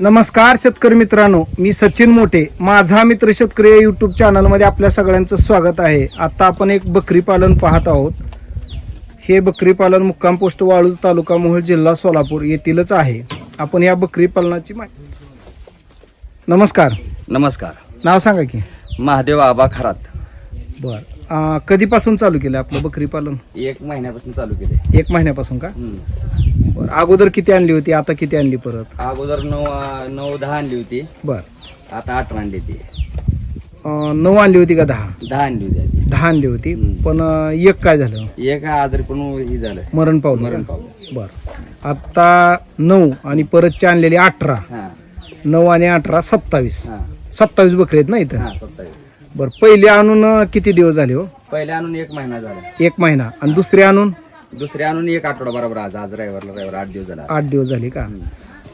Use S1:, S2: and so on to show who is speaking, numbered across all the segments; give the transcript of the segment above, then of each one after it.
S1: नमस्कार शेतकरी मित्रांनो मी सचिन मोठे. माझा मित्र शेतकरी युट्यूब चॅनलमध्ये आपल्या सगळ्यांचं स्वागत आहे. आता आपण एक बकरी पालन पाहत आहोत. हे बकरी पालन मुक्काम पोस्ट वाळूज तालुका मोहोळ जिल्हा सोलापूर येथीलच आहे. आपण या बकरी पालनाची माहिती नमस्कार.
S2: नमस्कार.
S1: नाव सांगा की.
S2: महादेव आबा खरात.
S1: बर. कधीपासून चालू केलं आपलं बकरी पालन?
S2: एक महिन्यापासून चालू केले
S1: एक महिन्यापासून का. बरं. अगोदर किती आणली होती? आता किती आणली परत?
S2: अगोदर नऊ नऊ दहा आणली होती.
S1: बर.
S2: आता अठरा आणली होती.
S1: अं, नऊ आणली होती का दहा?
S2: दहा आणली होती आधी.
S1: दहा आणली होती.
S2: हम्म.
S1: पण अं, एक काय झालं?
S2: एक आजारी पण ही झालं.
S1: मरण पावलं.
S2: मरण? पावलं.
S1: बर. आता नऊ आणि परतची आणलेली अठरा.
S2: हा.
S1: नऊ आणि अठरा सत्तावीस.
S2: हा.
S1: सत्तावीस बकरी आहेत ना इथं?
S2: हा सत्तावीस.
S1: बर पहिले आणून अं, किती दिवस झाले हो?
S2: पहिले आणून एक महिना झाला.
S1: एक महिना. आणि दुसरे आणून?
S2: दुसरे आणून एक आठवडा बरोबर आज आज रविवारला रविवार आठ दिवस झाला.
S1: आठ दिवस झाले का.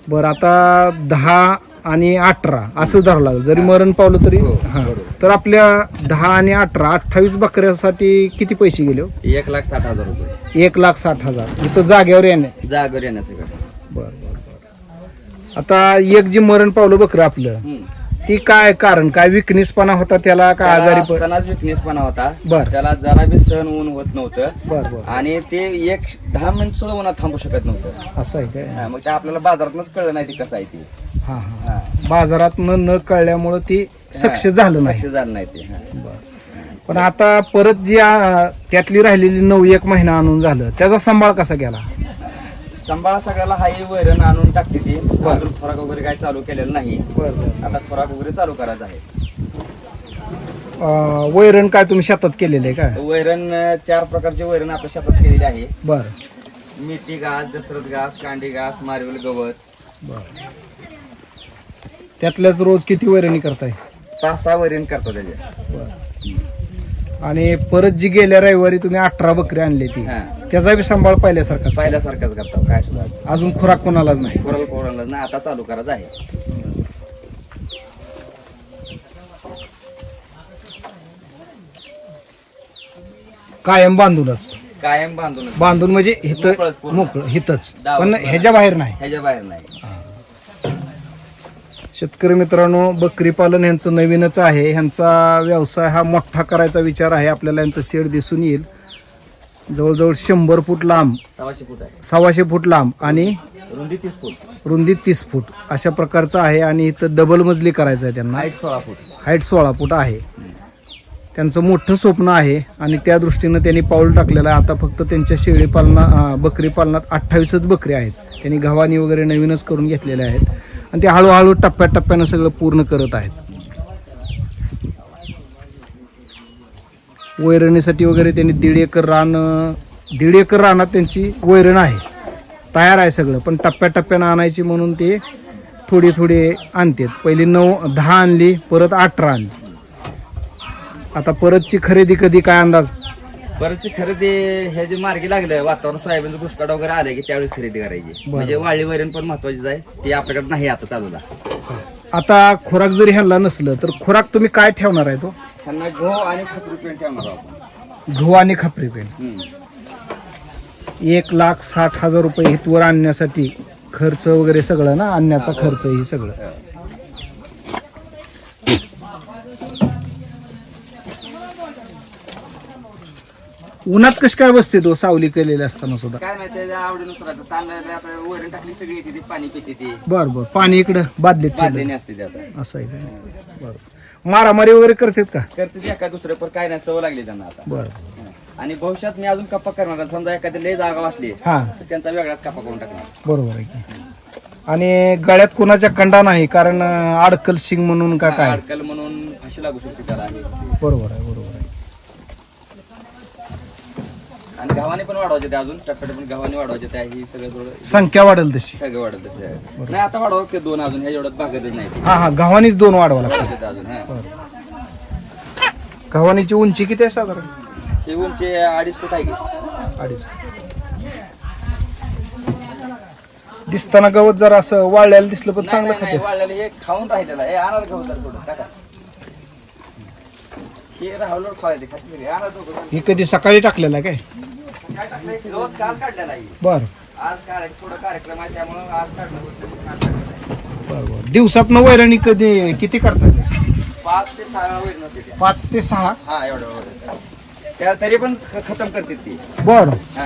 S1: बर आता दहा आणि अठरा असं धरावं लागलं. जरी मरण पावलं तरी
S2: हो.
S1: तर आपल्या दहा आणि अठरा अठ्ठावीस बकऱ्यासाठी किती पैसे गेले हो?
S2: एक लाख साठ हजार रुपये.
S1: एक लाख साठ हजार. इथं जागेवर येणे.
S2: जागर येण्या सगळं
S1: बर बर बर. आता एक जी मरण पावलं बकरं आपलं
S2: हम्म.
S1: ती काय कारण काय विकनेसपणा होता त्याला का
S2: त्याला
S1: आजारी प-
S2: असतानाच विकनेसपणा होता.
S1: बर.
S2: त्याला जरा बी सहन ऊन होत नव्हतं.
S1: बर बर.
S2: आणि ते एक दहा मिनिट सुद्धा उन्हात थांबू शकत नव्हतं.
S1: असं आहे काय?
S2: हा, मग ते आपल्याला बाजारातच कळलं नाही ते कसं आहे ते.
S1: हा हा.
S2: हा.
S1: बाजारात न कळल्यामुळं ती सक्सेस झालं नाही.
S2: झालं नाही ते हा.
S1: पण आता परत जी आ, त्यातली राहिलेली नऊ एक महिना आणून झालं त्याचा सांभाळ कसा गेला?
S2: सांभाळा सगळ्याला हाही वैरण आणून टाकते ती. अजून खोराक वगैरे काही चालू केलेलं नाही.
S1: बर बर.
S2: आता खोराक वगैरे चालू करायचं आहे.
S1: वैरण काय तुम्ही शेतात केलेले काय
S2: वैरण अं, चार प्रकारचे वैरण आपल्या शेतात केलेली आहे.
S1: बर.
S2: मेथी घास दसरथ घास कांडी घास मारवेल गवत.
S1: बर. त्यातल्याच रोज किती वैरणी करताय?
S2: पाच सहा वैरण करतो त्याचे.
S1: बर. आणि परत जी गेल्या रविवारी तुम्ही अठरा बकरी आणली ती
S2: हा.
S1: त्याचा बी सांभाळ पाहिल्यासारखा
S2: पहिल्यासारखाच करतो काय सुद्धा
S1: अजून खुराक कोणालाच नाही.
S2: कोराला कोराला ना आता चालू करायचं आहे.
S1: कायम बांधूनच.
S2: कायम बांधून
S1: बांधून म्हणजे हित
S2: मोकळंच पूर्ण.
S1: मोकळं हितच
S2: डाव
S1: पण. ह्याच्या बाहेर नाही.
S2: ह्याच्या बाहेर नाही.
S1: शेतकरी मित्रांनो बकरी पालन यांचं नवीनच आहे. ह्यांचा व्यवसाय हा मोठा करायचा विचार आहे. आपल्याला यांचं शेड दिसून येईल. जवळजवळ शंभर फूट लांब
S2: सव्वाशे फूट आहे.
S1: सव्वाशे फूट लांब आणि
S2: रुंदी तीस फूट.
S1: रुंदी तीस फूट अशा प्रकारचं आहे आणि इथं डबल मजली करायचं आहे त्यांना.
S2: हाईट सोळा फूट.
S1: हाईट सोळा फूट आहे. त्यांचं मोठं स्वप्न आहे आणि त्या दृष्टीनं त्यांनी पाऊल टाकलेलं आहे. आता फक्त त्यांच्या शेळी पालना बकरी पालनात अठ्ठावीसच बकरी आहेत. त्यांनी गव्हाणी वगैरे नवीनच करून घेतलेल्या आहेत. आणि ते हळूहळू टप्प्याटप्प्यानं सगळं पूर्ण करत आहेत. वैरणीसाठी वगैरे त्यांनी दीड एकर रान दीड एकर रानात त्यांची वैरण आहे. तयार आहे सगळं पण टप्प्याटप्प्यानं आणायची म्हणून ते थोडी थोडी आणतात. पहिली नऊ दहा आणली परत अठरा आणली. आता परतची खरेदी कधी काय अंदाज?
S2: बरेचशी खरेदी हे जे मार्गी लागलं वातावरण सोयाबीनचं घुसकाट वगैरे आले की त्यावेळेस खरेदी करायची. म्हणजे वाळी वैरण पण महत्वाचीच आहे ती आपल्याकडे नाही आता चालूला
S1: आता खुराक जरी ह्यांना नसलं तर खुराक तुम्ही काय ठेवणार आहे तो?
S2: त्यांना गहू आणि खपरी पेंट ठेवणार आहोत आपण.
S1: गहू आणि खापरी पेन
S2: हम्म.
S1: एक लाख साठ हजार रुपये हितवर आणण्यासाठी खर्च वगैरे सगळं ना? आणण्याचा खर्च हे सगळं. उन्हात कशी काय बसते तो? सावली केलेली असताना सुद्धा.
S2: काय नाही त्याच्या आवडीनुसार आता वैरण टाकली सगळी येते ती पाणी पिते ती.
S1: बर बर. पाणी इकडं बादलीत ठेवलं.
S2: बादलीने असते ते आता.
S1: असं आहे का? बरं. मारामारी वगैरे करतात का?
S2: करते ते एका दुसरे पण काय नाही सवय लागली त्यांना आता.
S1: बरं.
S2: आणि भविष्यात मी अजून कप्पा करणार आहे. समजा एखादी लय जागा असली
S1: हा.
S2: तर त्यांचा वेगळाच कप्पा करून टाकणार.
S1: बरोबर आहे की. आणि गळ्यात कोणाच्या कंडा नाही कारण अं, अडकल शिंग म्हणून का काय?
S2: अडकल म्हणून फाशी लागू शकते त्याला.
S1: बरोबर आहे बरोबर आहे.
S2: आणि गव्हाने पण वाढवायचे ते अजून टप्प्यात पण गव्हाने वाढवायचे ते ही सगळं थोडं
S1: संख्या वाढेल तशी.
S2: सगळं वाढत तसं नाही आता वाढवा ते दोन अजून ह्या एवढ्यात भागतच नाही ते.
S1: हा हा गव्हाणीच दोन वाढवा लागतात
S2: वाढवते ते अजून हा.
S1: गव्हाणीची उंची किती आहे साधारण?
S2: हे उंची अडीच फूट आहे की.
S1: अडीच दिसताना गवत जरा असं वाळलेलं दिसलं पण चांगलं
S2: नाही, नाही,
S1: खाते
S2: वाळलेलं हे खाऊन राहिलेलं आहे. हे आणा गहू तर थोडं टाका. हे राहुलवर खायचे खाते आणा दोघं.
S1: ही कधी सकाळी टाकलेलं काय
S2: काय टाकलंय? काल आहे
S1: बर
S2: आज काय थोडं कार्यक्रम आहे त्यामुळं आज काढलं होतं. काढलेलं आहे.
S1: बरोबर दिवसात वैरणी कधी किती करतात
S2: पाच ते सहा वेळा त्या.
S1: पाच ते सहा
S2: हा एवढं एवढं. त्या तरी पण ख- खतम करते ती
S1: बर
S2: हा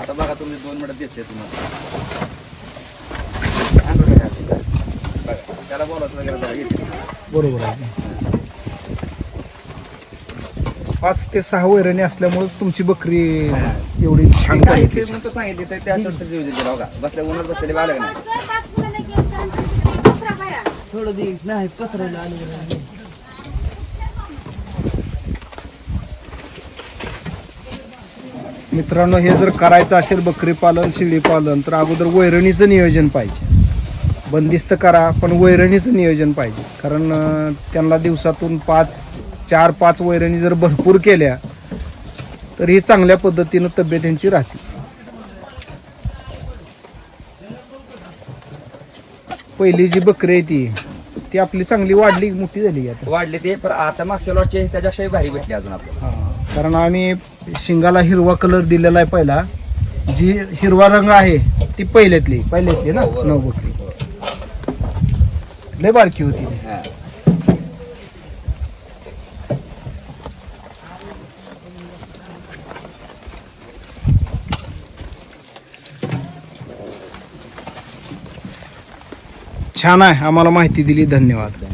S2: आता बघा तुम्ही दोन मिनिट दिसते तुम्हाला बरं का बघा, त्याला बोलावं वगैरे जरा येते.
S1: बरोबर आहे पाच ते सहा वैरणी असल्यामुळे तुमची बकरी एवढी छान
S2: सांगितले तर त्या दिलं बघा. बसल्या उन्हात बसलेले बालक नाही
S3: थोडं दे. नाही पसरायला आलं
S1: मित्रांनो हे जर करायचं असेल बकरी पालन शेळी पालन तर अगोदर वैरणीचं नियोजन पाहिजे. बंदिस्त करा पण वैरणीचं नियोजन पाहिजे. कारण अं, त्यांना दिवसातून पाच चार पाच वैरणी जर भरपूर केल्या तर ही चांगल्या पद्धतीनं तब्येत त्यांची राहते पहिली जी बकरी आहे ती ती आपली चांगली वाढली मोठी झाली आता
S2: वाढले ते पण आता मागच्या लॉटचे त्याच्यापेक्षा भारी भेटले अजून आपल्याला
S1: हा, कारण आम्ही शिंगाला हिरवा कलर दिलेला आहे पहिला जी हिरवा रंग आहे ती पहिल्यातली पहिल्यातली ना
S2: हो.
S1: नऊ बकरी लय बारकी होती ती.
S2: हा.
S1: छान आहे. आम्हाला माहिती दिली. धन्यवाद.